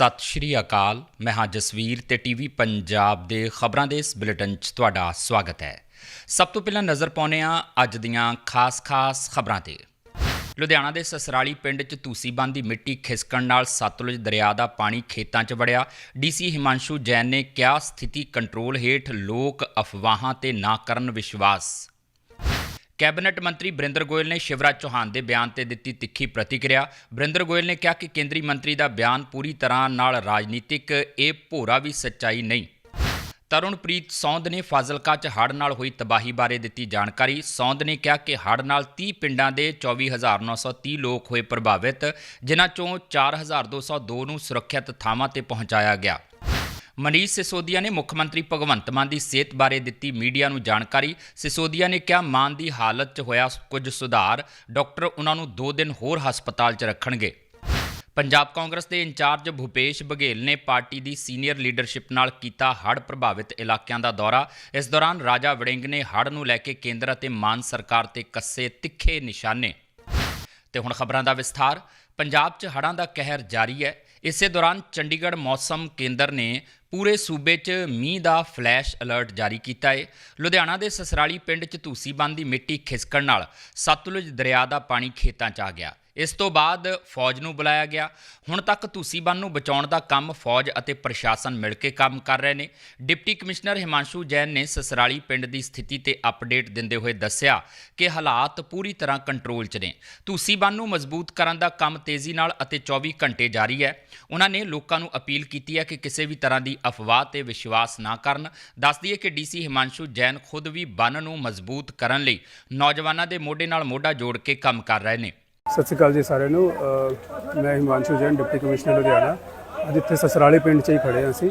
ਸਤਿ ਸ਼੍ਰੀ ਅਕਾਲ। ਮੈਂ ਹਾਂ ਜਸਵੀਰ ਤੇ ਟੀਵੀ ਪੰਜਾਬ ਦੇ ਖਬਰਾਂ ਦੇ ਇਸ ਬੁਲੇਟਿਨ 'ਚ ਤੁਹਾਡਾ ਸਵਾਗਤ ਹੈ। ਸਭ ਤੋਂ ਪਹਿਲਾਂ ਨਜ਼ਰ ਪਾਉਂਦੇ ਹਾਂ ਅੱਜ ਦੀਆਂ ਖਾਸ-ਖਾਸ ਖਬਰਾਂ ਤੇ। ਲੁਧਿਆਣਾ ਦੇ ਸਸਰਾਲੀ ਪਿੰਡ 'ਚ ਤੂਸੀ ਬੰਦ ਦੀ ਮਿੱਟੀ ਖਿਸਕਣ ਨਾਲ ਸਤਲੁਜ ਦਰਿਆ ਦਾ ਪਾਣੀ ਖੇਤਾਂ 'ਚ ਵੜਿਆ। ਡੀਸੀ ਹਿਮਾਂਸ਼ੂ ਜੈਨ ਨੇ ਕਿਹਾ, ਸਥਿਤੀ ਕੰਟਰੋਲ ਹੇਠ ਲੋਕ ਅਫਵਾਹਾਂ ਤੇ ਨਾ ਕਰਨ ਵਿਸ਼ਵਾਸ। ਕੈਬਨਿਟ ਮੰਤਰੀ ਬਰਿੰਦਰ ਗੋਇਲ ਨੇ ਸ਼ਿਵਰਾਜ ਚੌਹਾਨ ਦੇ ਬਿਆਨ ਤੇ ਦਿੱਤੀ ਤਿੱਖੀ ਪ੍ਰਤੀਕਿਰਿਆ। ਬਰਿੰਦਰ ਗੋਇਲ ਨੇ ਕਿਹਾ ਕਿ ਕੇਂਦਰੀ ਮੰਤਰੀ ਦਾ ਬਿਆਨ ਪੂਰੀ ਤਰ੍ਹਾਂ ਨਾਲ ਰਾਜਨੀਤਿਕ, ਇਹ ਭੋਰਾ ਵੀ ਸੱਚਾਈ ਨਹੀਂ। ਤਰੁਣਪ੍ਰੀਤ ਸੌਂਦ ਨੇ ਫਾਜ਼ਿਲਕਾ 'ਚ ਹੜ੍ਹ ਨਾਲ ਹੋਈ ਤਬਾਹੀ ਬਾਰੇ ਦਿੱਤੀ ਜਾਣਕਾਰੀ। ਸੌਂਦ ਨੇ ਕਿਹਾ ਕਿ ਹੜ੍ਹ ਨਾਲ 30 ਪਿੰਡਾਂ ਦੇ 24930 ਲੋਕ ਹੋਏ ਪ੍ਰਭਾਵਿਤ, ਜਿਨ੍ਹਾਂ ਚੋਂ 4202 ਨੂੰ ਸੁਰੱਖਿਅਤ ਥਾਵਾਂ ਤੇ ਪਹੁੰਚਾਇਆ ਗਿਆ। ਮਨੀਸ਼ ਸਿਸੋਦੀਆ ਨੇ ਮੁੱਖ ਮੰਤਰੀ ਭਗਵੰਤ ਮਾਨ ਦੀ ਸਿਹਤ ਬਾਰੇ ਦਿੱਤੀ ਮੀਡੀਆ ਨੂੰ ਜਾਣਕਾਰੀ। ਸਿਸੋਦੀਆ ਨੇ ਕਿਹਾ, ਮਾਨ ਦੀ ਹਾਲਤ 'ਚ ਹੋਇਆ ਕੁਝ ਸੁਧਾਰ, ਡਾਕਟਰ ਉਹਨਾਂ ਨੂੰ 2 ਦਿਨ ਹੋਰ ਹਸਪਤਾਲ 'ਚ ਰੱਖਣਗੇ। ਪੰਜਾਬ ਕਾਂਗਰਸ ਦੇ ਇੰਚਾਰਜ ਭੁਪੇਸ਼ ਬਘੇਲ ਨੇ ਪਾਰਟੀ ਦੀ ਸੀਨੀਅਰ ਲੀਡਰਸ਼ਿਪ ਨਾਲ ਕੀਤਾ ਹੜ੍ਹ ਪ੍ਰਭਾਵਿਤ ਇਲਾਕਿਆਂ ਦਾ ਦੌਰਾ। ਇਸ ਦੌਰਾਨ ਰਾਜਾ ਵੜਿੰਗ ਨੇ ਹੜ੍ਹ ਨੂੰ ਲੈ ਕੇ ਕੇਂਦਰ ਅਤੇ ਮਾਨ ਸਰਕਾਰ ਤੇ ਕੱਸੇ ਤਿੱਖੇ ਨਿਸ਼ਾਨੇ। ਤੇ ਹੁਣ ਖਬਰਾਂ ਦਾ ਵਿਸਥਾਰ। ਪੰਜਾਬ 'ਚ ਹੜ੍ਹਾਂ ਦਾ ਕਹਿਰ ਜਾਰੀ ਹੈ। ਇਸੇ ਦੌਰਾਨ ਚੰਡੀਗੜ੍ਹ ਮੌਸਮ ਕੇਂਦਰ ਨੇ ਪੂਰੇ ਸੂਬੇ 'ਚ ਮੀਂਹ ਦਾ ਫਲੈਸ਼ ਅਲਰਟ ਜਾਰੀ ਕੀਤਾ ਹੈ ਲੁਧਿਆਣਾ ਦੇ ਸਸਰਾਲੀ ਪਿੰਡ 'ਚ ਧੂਸੀ ਬੰਦ ਦੀ ਮਿੱਟੀ ਖਿਸਕਣ ਨਾਲ ਸਤਲੁਜ ਦਰਿਆ ਦਾ ਪਾਣੀ ਖੇਤਾਂ 'ਚ ਆ ਗਿਆ। ਇਸ ਤੋਂ ਬਾਅਦ ਫੌਜ ਨੂੰ ਬੁਲਾਇਆ ਗਿਆ। ਹੁਣ ਤੱਕ ਧੂਸੀ ਬੰਨ ਨੂੰ ਬਚਾਉਣ ਦਾ ਕੰਮ ਫੌਜ ਅਤੇ ਪ੍ਰਸ਼ਾਸਨ ਮਿਲ ਕੇ ਕੰਮ ਕਰ ਰਹੇ ਨੇ। ਡਿਪਟੀ ਕਮਿਸ਼ਨਰ ਹਿਮਾਂਸ਼ੂ ਜੈਨ ਨੇ ਸਸਰਾਲੀ ਪਿੰਡ ਦੀ ਸਥਿਤੀ ਤੇ ਅਪਡੇਟ ਦਿੰਦੇ ਹੋਏ ਦੱਸਿਆ ਕਿ ਹਾਲਾਤ ਪੂਰੀ ਤਰ੍ਹਾਂ ਕੰਟਰੋਲ 'ਚ ਨੇ। ਧੂਸੀ ਬੰਨ ਨੂੰ ਮਜ਼ਬੂਤ ਕਰਨ ਦਾ ਕੰਮ ਤੇਜ਼ੀ ਨਾਲ ਅਤੇ 24 ਘੰਟੇ ਜਾਰੀ ਹੈ। ਉਹਨਾਂ ਨੇ ਲੋਕਾਂ ਨੂੰ ਅਪੀਲ ਕੀਤੀ ਹੈ ਕਿ ਕਿਸੇ ਵੀ ਤਰ੍ਹਾਂ ਦੀ ਅਫਵਾਹ ਤੇ ਵਿਸ਼ਵਾਸ ਨਾ ਕਰਨ। ਦੱਸ ਦਈਏ ਕਿ ਡੀਸੀ ਹਿਮਾਂਸ਼ੂ ਜੈਨ ਖੁਦ ਵੀ ਬੰਨ ਨੂੰ ਮਜ਼ਬੂਤ ਕਰਨ ਲਈ ਨੌਜਵਾਨਾਂ ਦੇ ਮੋਢੇ ਨਾਲ ਮੋਢਾ ਜੋੜ ਕੇ ਕੰਮ ਕਰ ਰਹੇ ਨੇ। ਸਤਿ ਸ਼੍ਰੀ ਅਕਾਲ ਜੀ ਸਾਰਿਆਂ ਨੂੰ। ਮੈਂ ਹਿਮਾਂਸ਼ੂ ਜੈਨ, ਡਿਪਟੀ ਕਮਿਸ਼ਨਰ ਲੁਧਿਆਣਾ। ਅੱਜ ਇੱਥੇ ਸਸਰਾਲੀ ਪਿੰਡ 'ਚ ਹੀ ਖੜੇ ਹਾਂ ਅਸੀਂ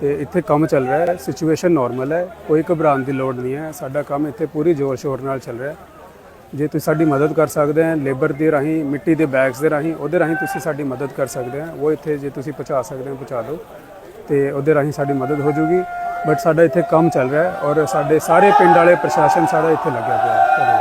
ਤੇ ਇੱਥੇ ਕੰਮ ਚੱਲ ਰਿਹਾ ਹੈ। ਸਿਚੁਏਸ਼ਨ ਨਾਰਮਲ ਹੈ, ਕੋਈ ਘਬਰਾਉਣ ਦੀ ਲੋੜ ਨਹੀਂ ਹੈ। ਸਾਡਾ ਕੰਮ ਇੱਥੇ ਪੂਰੀ ਜ਼ੋਰ ਸ਼ੋਰ ਨਾਲ ਚੱਲ ਰਿਹਾ ਹੈ। ਜੇ ਤੁਸੀਂ ਸਾਡੀ ਮਦਦ ਕਰ ਸਕਦੇ ਹੋ ਲੇਬਰ ਦੇ ਰਾਹੀਂ, ਮਿੱਟੀ ਦੇ ਬੈਗਸ ਦੇ ਰਾਹੀਂ, ਉਹਦੇ ਰਾਹੀਂ ਤੁਸੀਂ ਸਾਡੀ ਮਦਦ ਕਰ ਸਕਦੇ ਹੋ। ਉਹ ਇੱਥੇ ਜੇ ਤੁਸੀਂ ਪਹੁੰਚਾ ਸਕਦੇ ਹੋ, ਪਹੁੰਚਾ ਦਿਓ। ਤੇ ਉਹਦੇ ਰਾਹੀਂ ਸਾਡੀ ਮਦਦ ਹੋ ਜਾਊਗੀ ਬਟ ਸਾਡਾ ਇੱਥੇ ਕੰਮ ਚੱਲ ਰਿਹਾ ਹੈ ਔਰ ਸਾਡੇ ਸਾਰੇ ਪਿੰਡ ਵਾਲੇ, ਪ੍ਰਸ਼ਾਸਨ ਸਾਡਾ ਇੱਥੇ ਲੱਗਿਆ ਪਿਆ ਹੈ।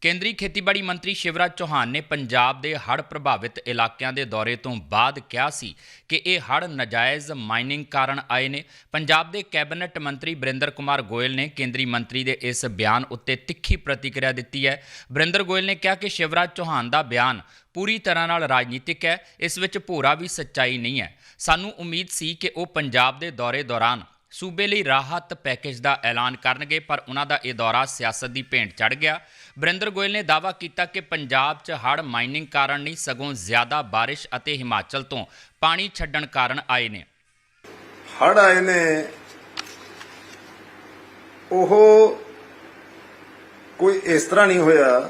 ਕੇਂਦਰੀ ਖੇਤੀਬਾੜੀ ਮੰਤਰੀ ਸ਼ਿਵਰਾਜ ਚੌਹਾਨ ਨੇ ਪੰਜਾਬ ਦੇ ਹੜ੍ਹ ਪ੍ਰਭਾਵਿਤ ਇਲਾਕਿਆਂ ਦੇ ਦੌਰੇ ਤੋਂ ਬਾਅਦ ਕਿਹਾ ਸੀ ਕਿ ਇਹ ਹੜ੍ਹ ਨਜਾਇਜ਼ ਮਾਈਨਿੰਗ ਕਾਰਨ ਆਏ ਨੇ। ਪੰਜਾਬ ਦੇ ਕੈਬਨਿਟ ਮੰਤਰੀ ਬਰਿੰਦਰ ਕੁਮਾਰ ਗੋਇਲ ਨੇ ਕੇਂਦਰੀ ਮੰਤਰੀ ਦੇ ਇਸ ਬਿਆਨ ਉੱਤੇ ਤਿੱਖੀ ਪ੍ਰਤੀਕਿਰਿਆ ਦਿੱਤੀ ਹੈ। ਬਰਿੰਦਰ ਗੋਇਲ ਨੇ ਕਿਹਾ ਕਿ ਸ਼ਿਵਰਾਜ ਚੌਹਾਨ ਦਾ ਬਿਆਨ ਪੂਰੀ ਤਰ੍ਹਾਂ ਨਾਲ ਰਾਜਨੀਤਿਕ ਹੈ। ਇਸ ਵਿੱਚ ਭੋਰਾ ਵੀ ਸੱਚਾਈ ਨਹੀਂ ਹੈ। ਸਾਨੂੰ ਉਮੀਦ ਸੀ ਕਿ ਉਹ ਪੰਜਾਬ ਦੇ ਦੌਰੇ ਦੌਰਾਨ ਸੂਬੇ ਲਈ ਰਾਹਤ ਪੈਕੇਜ ਦਾ ਐਲਾਨ ਕਰਨਗੇ, ਪਰ ਉਹਨਾਂ ਦਾ ਇਹ ਦੌਰਾ ਸਿਆਸਤ ਦੀ ਭੇਂਟ ਚੜ ਗਿਆ। ਬਰਿੰਦਰ ਗੋਇਲ ਨੇ ਦਾਅਵਾ ਕੀਤਾ ਕਿ ਪੰਜਾਬ 'ਚ ਹੜ੍ਹ ਮਾਈਨਿੰਗ ਕਾਰਨ ਨਹੀਂ, ਸਗੋਂ ਜ਼ਿਆਦਾ ਬਾਰਿਸ਼ ਅਤੇ ਹਿਮਾਚਲ ਤੋਂ ਪਾਣੀ ਛੱਡਣ ਕਾਰਨ ਆਏ ਨੇ। ਹੜ ਆਏ ਨੇ। ਉਹ ਕੋਈ ਇਸ ਤਰ੍ਹਾਂ ਨਹੀਂ ਹੋਇਆ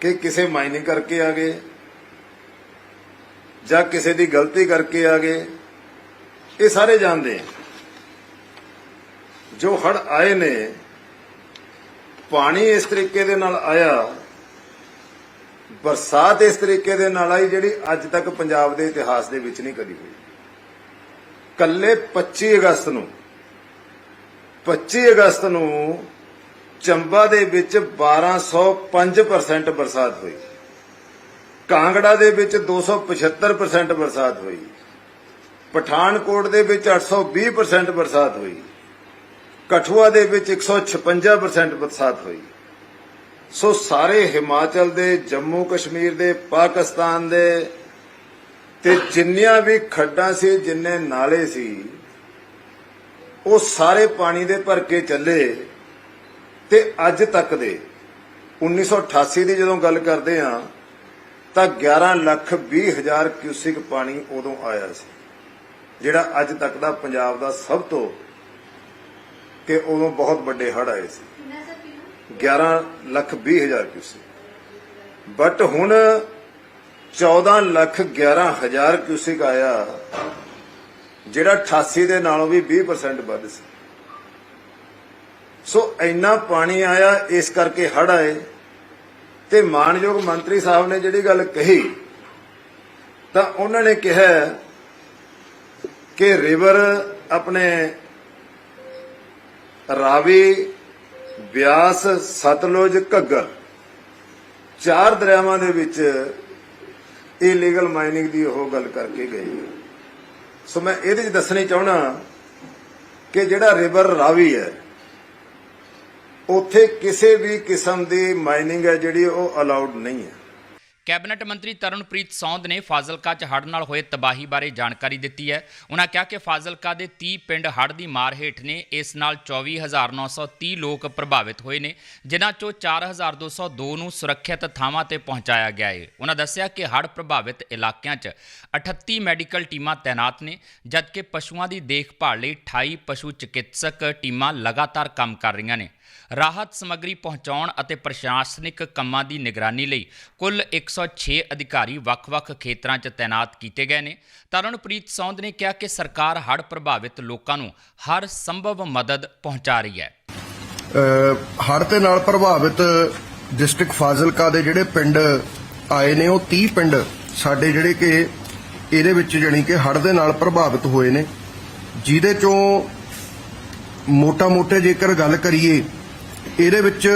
ਕਿ ਕਿਸੇ ਮਾਈਨਿੰਗ ਕਰਕੇ ਆ ਗਏ ਜਾਂ ਕਿਸੇ ਦੀ ਗਲਤੀ ਕਰਕੇ ਆ ਗਏ। ਇਹ ਸਾਰੇ ਜਾਣਦੇ ਆ। ਜੋ ਹੜ ਆਏ ਨੇ, ਪਾਣੀ ਇਸ ਤਰੀਕੇ ਦੇ ਨਾਲ ਆਇਆ, ਬਰਸਾਤ ਇਸ ਤਰੀਕੇ ਦੇ ਨਾਲ ਆਈ ਜਿਹੜੀ ਅੱਜ ਤੱਕ ਪੰਜਾਬ ਦੇ ਇਤਿਹਾਸ ਦੇ ਵਿੱਚ ਨਹੀਂ ਕਦੀ ਹੋਈ। ਕੱਲੇ 25 ਅਗਸਤ ਨੂੰ 25 ਅਗਸਤ ਨੂੰ ਚੰਬਾ ਦੇ ਵਿੱਚ 1205% ਬਰਸਾਤ ਹੋਈ। ਕਾਂਗੜਾ ਦੇ ਵਿੱਚ 275% ਬਰਸਾਤ ਹੋਈ। ਪਠਾਨਕੋਟ ਦੇ ਵਿੱਚ 820% ਬਰਸਾਤ ਹੋਈ। ਕਠੂਆ ਦੇ ਵਿੱਚ 156% ਬਰਸਾਤ ਹੋਈ। ਸੋ ਸਾਰੇ ਹਿਮਾਚਲ ਦੇ, ਜੰਮੂ ਕਸ਼ਮੀਰ ਦੇ, ਪਾਕਿਸਤਾਨ ਦੇ ਤੇ ਜਿੰਨੀਆਂ ਵੀ ਖੱਡਾਂ ਸੀ, ਜਿੰਨੇ ਨਾਲੇ ਸੀ, ਉਹ ਸਾਰੇ ਪਾਣੀ ਦੇ ਭਰ ਕੇ ਚੱਲੇ ਤੇ ਅੱਜ ਤੱਕ ਦੇ। 1988 ਦੀ ਜਦੋਂ ਗੱਲ ਕਰਦੇ ਆ ਤਾਂ 11 ਲੱਖ 20 ਹਜ਼ਾਰ ਕਿਊਸਿਕ ਪਾਣੀ ਉਦੋਂ ਆਇਆ ਸੀ। ਜਿਹੜਾ ਅੱਜ ਤੱਕ ਦਾ ਪੰਜਾਬ ਦਾ ਸਭ ਤੋਂ ਕਿ ਉਦੋਂ ਬਹੁਤ ਵੱਡੇ ਹੜ੍ਹ ਆਏ ਸੀ। 11 ਲੱਖ 20 ਹਜ਼ਾਰ ਕਿਊਸਿਕ। ਬਟ ਹੁਣ 14 ਲੱਖ 11 ਹਜ਼ਾਰ ਕਿਊਸਿਕ ਆਇਆ ਜਿਹੜਾ 88 ਦੇ ਨਾਲੋਂ ਵੀ 20% ਵੱਧ ਸੀ। ਸੋ ਇੰਨਾ ਪਾਣੀ ਆਇਆ ਇਸ ਕਰਕੇ ਹੜ ਆਏ। ਤੇ ਮਾਨਯੋਗ ਮੰਤਰੀ ਸਾਹਿਬ ਨੇ ਜਿਹੜੀ ਗੱਲ ਕਹੀ ਤਾਂ ਉਹਨਾਂ ਨੇ ਕਿਹਾ ਕਿ ਰਿਵਰ ਆਪਣੇ ਰਾਵੀ, ਬਿਆਸ, ਸਤਲੁਜ, ਘੱਗਰ ਚਾਰ ਦਰਿਆਵਾਂ ਦੇ ਵਿੱਚ ਇਲੀਗਲ ਮਾਈਨਿੰਗ ਦੀ ਉਹ ਗੱਲ ਕਰਕੇ ਗਈ ਸੋ ਮੈਂ ਇਹਦੇ 'ਚ ਦੱਸਣੀ ਚਾਹਣਾ ਕਿ ਜਿਹੜਾ ਰਿਵਰ ਰਾਵੀ ਹੈ, ਉੱਥੇ ਕਿਸੇ ਵੀ ਕਿਸਮ ਦੀ ਮਾਈਨਿੰਗ ਹੈ ਜਿਹੜੀ ਉਹ ਅਲਾਉਡ ਨਹੀਂ ਹੈ। ਕੈਬਨਿਟ ਮੰਤਰੀ ਤਰਨਪ੍ਰੀਤ ਸੌਂਦ ਨੇ ਫਾਜ਼ਿਲਕਾ 'ਚ ਹੜ੍ਹ ਨਾਲ ਹੋਏ ਤਬਾਹੀ ਬਾਰੇ ਜਾਣਕਾਰੀ ਦਿੱਤੀ ਹੈ। ਉਹਨਾਂ ਕਿਹਾ ਕਿ ਫਾਜ਼ਿਲਕਾ ਦੇ 30 ਪਿੰਡ ਹੜ੍ਹ ਦੀ ਮਾਰ ਹੇਠ ਨੇ। ਇਸ ਨਾਲ 24930 ਲੋਕ ਪ੍ਰਭਾਵਿਤ ਹੋਏ ਨੇ, ਜਿਨ੍ਹਾਂ ਚੋਂ 4202 ਨੂੰ ਸੁਰੱਖਿਅਤ ਥਾਵਾਂ ਤੇ ਪਹੁੰਚਾਇਆ ਗਿਆ ਹੈ ਉਹਨਾਂ ਦੱਸਿਆ ਕਿ ਹੜ੍ਹ ਪ੍ਰਭਾਵਿਤ ਇਲਾਕਿਆਂ 'ਚ 38 ਮੈਡੀਕਲ ਟੀਮਾਂ ਤਾਇਨਾਤ ਨੇ, ਜਦਕਿ ਪਸ਼ੂਆਂ ਦੀ ਦੇਖਭਾਲ ਲਈ 28 ਪਸ਼ੂ ਚਿਕਿਤਸਕ ਟੀਮਾਂ ਲਗਾਤਾਰ ਕੰਮ ਕਰ ਰਹੀਆਂ ਨੇ। ਰਾਹਤ ਸਮੱਗਰੀ ਪਹੁੰਚਾਉਣ ਅਤੇ ਪ੍ਰਸ਼ਾਸਨਿਕ ਕੰਮਾਂ ਦੀ ਨਿਗਰਾਨੀ ਲਈ ਕੁੱਲ 106 ਅਧਿਕਾਰੀ ਵੱਖ-ਵੱਖ ਖੇਤਰਾਂ 'ਚ ਤਾਇਨਾਤ ਕੀਤੇ ਗਏ ਨੇ। ਤਰਨਪ੍ਰੀਤ ਸੌਂਦ ਨੇ ਕਿਹਾ ਕਿ ਸਰਕਾਰ ਹੜ੍ਹ ਪ੍ਰਭਾਵਿਤ ਲੋਕਾਂ ਨੂੰ ਹਰ ਸੰਭਵ ਮਦਦ ਪਹੁੰਚਾ ਰਹੀ ਹੈ। ਹੜ੍ਹ ਦੇ ਨਾਲ ਪ੍ਰਭਾਵਿਤ ਡਿਸਟ੍ਰਿਕਟ ਫਾਜ਼ਿਲਕਾ ਦੇ ਜਿਹੜੇ ਪਿੰਡ ਆਏ ਨੇ, ਉਹ 30 ਪਿੰਡ ਸਾਡੇ ਜਿਹੜੇ ਕਿ ਇਹਦੇ ਵਿੱਚ ਜਾਣੀ ਕਿ ਹੜ੍ਹ ਦੇ ਨਾਲ ਪ੍ਰਭਾਵਿਤ ਹੋਏ ਨੇ। ਜਿਹਦੇ ਚੋਂ ਮੋਟਾ-ਮੋਟੇ ਜੇਕਰ ਗੱਲ ਕਰੀਏ ਇਹਦੇ ਵਿੱਚ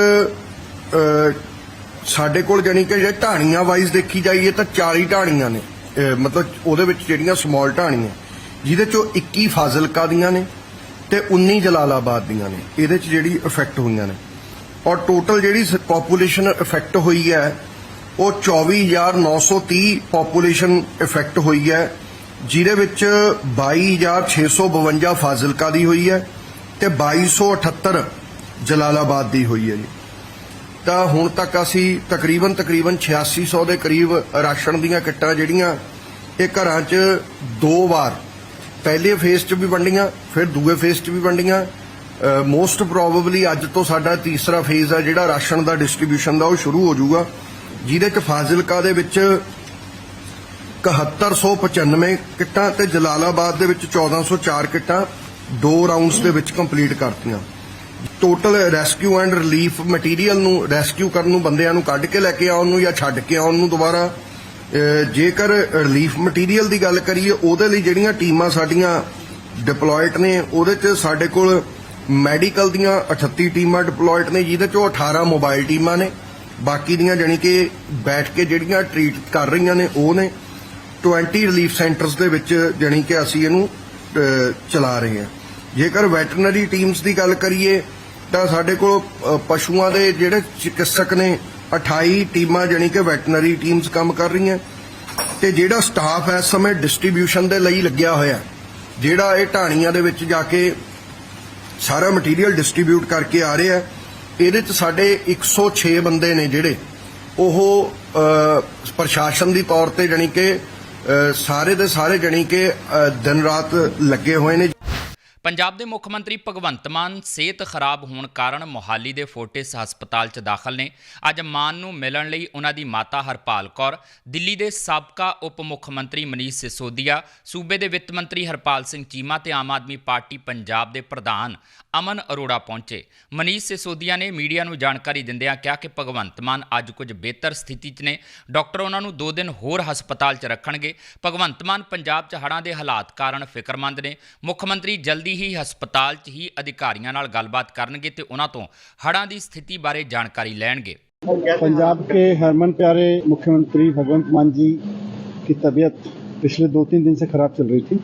ਸਾਡੇ ਕੋਲ ਜਾਣੀ ਕਿ ਜੇ ਢਾਣੀਆਂ ਵਾਈਜ਼ ਦੇਖੀ ਜਾਈਏ ਤਾਂ 40 ਢਾਣੀਆਂ ਨੇ। ਮਤਲਬ ਉਹਦੇ ਵਿੱਚ ਜਿਹੜੀਆਂ ਸਮਾਲ ਢਾਣੀਆਂ, ਜਿਹਦੇ ਚੋਂ 21 ਫਾਜ਼ਿਲਕਾ ਦੀਆਂ ਨੇ ਤੇ 19 ਜਲਾਲਾਬਾਦ ਦੀਆਂ ਨੇ। ਇਹਦੇ ਚ ਜਿਹੜੀ ਇਫੈਕਟ ਹੋਈਆਂ ਨੇ। ਔਰ ਟੋਟਲ ਜਿਹੜੀ ਪੋਪੂਲੇਸ਼ਨ ਇਫੈਕਟ ਹੋਈ ਹੈ, ਉਹ 24930 ਪੋਪੂਲੇਸ਼ਨ ਇਫੈਕਟ ਹੋਈ ਹੈ, ਜਿਹਦੇ ਵਿੱਚ 22652 ਫਾਜ਼ਿਲਕਾ ਦੀ ਹੋਈ ਹੈ ਤੇ 2278 ਜਲਾਲਾਬਾਦ ਦੀ ਹੋਈ ਹੈ ਜੀ। ਤਾਂ ਹੁਣ ਤੱਕ ਅਸੀਂ ਤਕਰੀਬਨ ਤਕਰੀਬਨ 8600 ਦੇ ਕਰੀਬ ਰਾਸ਼ਨ ਦੀਆਂ ਕਿੱਟਾਂ ਜਿਹੜੀਆਂ ਇਹ ਘਰਾਂ 'ਚ ਦੋ ਵਾਰ, ਪਹਿਲੇ ਫੇਸ 'ਚ ਵੀ ਵੰਡੀਆਂ, ਫਿਰ ਦੂਏ ਫੇਸ 'ਚ ਵੀ ਵੰਡੀਆਂ। ਮੋਸਟ ਪ੍ਰੋਬੇਬਲੀ ਅੱਜ ਤੋਂ ਸਾਡਾ ਤੀਸਰਾ ਫੇਜ਼ ਆ ਜਿਹੜਾ ਰਾਸ਼ਨ ਦਾ ਡਿਸਟ੍ਰੀਬਿਊਸ਼ਨ ਦਾ ਉਹ ਸ਼ੁਰੂ ਹੋ ਜਾਊਗਾ। ਜਿਹਦੇ 'ਚ ਫਾਜ਼ਿਲਕਾ ਦੇ ਵਿੱਚ 7195 ਕਿੱਟਾਂ ਤੇ ਜਲਾਲਾਬਾਦ ਦੇ ਵਿੱਚ 1404 ਕਿੱਟਾਂ ਦੋ ਰਾਉਂਡਸ ਦੇ ਵਿੱਚ ਕੰਪਲੀਟ ਕਰਤੀਆਂ। Total rescue and relief material ਨੂੰ ਰੈਸਕਿਊ ਕਰਨ ਨੂੰ ਬੰਦਿਆਂ ਨੂੰ ਕੱਢ ਕੇ ਲੈ ਕੇ ਆਉਣ ਨੂੰ ਜਾਂ ਛੱਡ ਕੇ ਆਉਣ ਨੂੰ ਦੁਬਾਰਾ ਜੇਕਰ ਰਿਲੀਫ ਮਟੀਰੀਅਲ ਦੀ ਗੱਲ ਕਰੀਏ, ਉਹਦੇ ਲਈ ਜਿਹੜੀਆਂ ਟੀਮਾਂ ਸਾਡੀਆਂ ਡਿਪਲੋਇਡ ਨੇ, ਉਹਦੇ 'ਚ ਸਾਡੇ ਕੋਲ ਮੈਡੀਕਲ ਦੀਆਂ 38 ਟੀਮਾਂ ਡਿਪਲੋਇਡ ਨੇ, ਜਿਹਦੇ 'ਚੋਂ 18 ਮੋਬਾਈਲ ਟੀਮਾਂ ਨੇ। ਬਾਕੀ ਦੀਆਂ ਜਾਣੀ ਕਿ ਬੈਠ ਕੇ ਜਿਹੜੀਆਂ ਟ੍ਰੀਟ ਕਰ ਰਹੀਆਂ ਨੇ, ਉਹ ਨੇ। 20 ਰਿਲੀਫ ਸੈਂਟਰਸ ਦੇ ਵਿੱਚ ਜਾਣੀ ਕਿ ਅਸੀਂ ਇਹਨੂੰ ਚਲਾ ਰਹੇ ਹਾਂ। ਜੇਕਰ ਵੈਟਰਨਰੀ ਟੀਮਸ ਦੀ ਗੱਲ ਕਰੀਏ ਤਾਂ ਸਾਡੇ ਕੋਲ ਅ, ਪਸ਼ੂਆਂ ਦੇ ਜਿਹੜੇ ਚਿਕਿਤਸਕ ਨੇ 28 ਟੀਮਾਂ ਜਾਣੀ ਕਿ ਵੈਟਰਨਰੀ ਟੀਮਸ ਕੰਮ ਕਰ ਰਹੀਆਂ। ਤੇ ਜਿਹੜਾ ਸਟਾਫ ਇਸ ਸਮੇਂ ਡਿਸਟ੍ਰੀਬਿਊਸ਼ਨ ਦੇ ਲਈ ਲੱਗਿਆ ਹੋਇਆ ਜਿਹੜਾ ਇਹ ਢਾਣੀਆਂ ਦੇ ਵਿੱਚ ਜਾ ਕੇ ਸਾਰਾ ਮਟੀਰੀਅਲ ਡਿਸਟ੍ਰੀਬਿਊਟ ਕਰਕੇ ਆ ਰਿਹਾ ਇਹਦੇ ਚ ਸਾਡੇ 106 ਬੰਦੇ ਨੇ ਜਿਹੜੇ ਉਹ ਪ੍ਰਸ਼ਾਸਨ ਦੀ ਤੌਰ ਤੇ ਜਾਣੀ ਕਿ ਸਾਰੇ ਦੇ ਸਾਰੇ ਜਾਣੀ ਕਿ ਦਿਨ ਰਾਤ ਲੱਗੇ ਹੋਏ ਨੇ। ਪੰਜਾਬ ਦੇ ਮੁੱਖ ਮੰਤਰੀ ਭਗਵੰਤ ਮਾਨ ਸਿਹਤ ਖਰਾਬ ਹੋਣ ਕਾਰਨ ਮੋਹਾਲੀ ਦੇ ਫੋਰਟਿਸ ਹਸਪਤਾਲ 'ਚ ਦਾਖਲ ਨੇ। ਅੱਜ ਮਾਨ ਨੂੰ ਮਿਲਣ ਲਈ ਉਹਨਾਂ ਦੀ ਮਾਤਾ ਹਰਪਾਲ ਕੌਰ, ਦਿੱਲੀ ਦੇ ਸਾਬਕਾ ਉਪ ਮੁੱਖ ਮੰਤਰੀ ਮਨੀਸ਼ ਸਿਸੋਦੀਆ, ਸੂਬੇ ਦੇ ਵਿੱਤ ਮੰਤਰੀ ਹਰਪਾਲ ਸਿੰਘ ਚੀਮਾ ਤੇ ਆਮ ਆਦਮੀ ਪਾਰਟੀ ਪੰਜਾਬ ਦੇ ਪ੍ਰਧਾਨ ਅਮਨ ਅਰੋੜਾ ਪਹੁੰਚੇ। ਮਨੀਸ਼ ਸਿਸੋਦੀਆ ਨੇ ਮੀਡੀਆ ਨੂੰ ਜਾਣਕਾਰੀ ਦਿੰਦਿਆਂ ਕਿਹਾ ਕਿ ਭਗਵੰਤ ਮਾਨ ਅੱਜ ਕੁਝ ਬਿਹਤਰ ਸਥਿਤੀ 'ਚ ਨੇ। ਡਾਕਟਰ ਉਹਨਾਂ ਨੂੰ 2 ਦਿਨ ਹੋਰ ਹਸਪਤਾਲ 'ਚ ਰੱਖਣਗੇ। ਭਗਵੰਤ ਮਾਨ ਪੰਜਾਬ 'ਚ ਹੜ੍ਹਾਂ ਦੇ ਹਾਲਾਤ ਕਾਰਨ ਫਿਕਰਮੰਦ ਨੇ। ਮੁੱਖ ਮੰਤਰੀ ਜਲਦੀ ਹੀ ਹਸਪਤਾਲ 'ਚ ਹੀ ਅਧਿਕਾਰੀਆਂ ਨਾਲ ਗੱਲਬਾਤ ਕਰਨਗੇ ਤੇ ਉਹਨਾਂ ਤੋਂ ਹੜ੍ਹਾਂ ਦੀ ਸਥਿਤੀ ਬਾਰੇ ਜਾਣਕਾਰੀ ਲੈਣਗੇ पंजाब के हरमन प्यारे मुख्यमंत्री भगवंत मान जी की तबीयत पिछले दो तीन दिन से ख़राब चल रही थी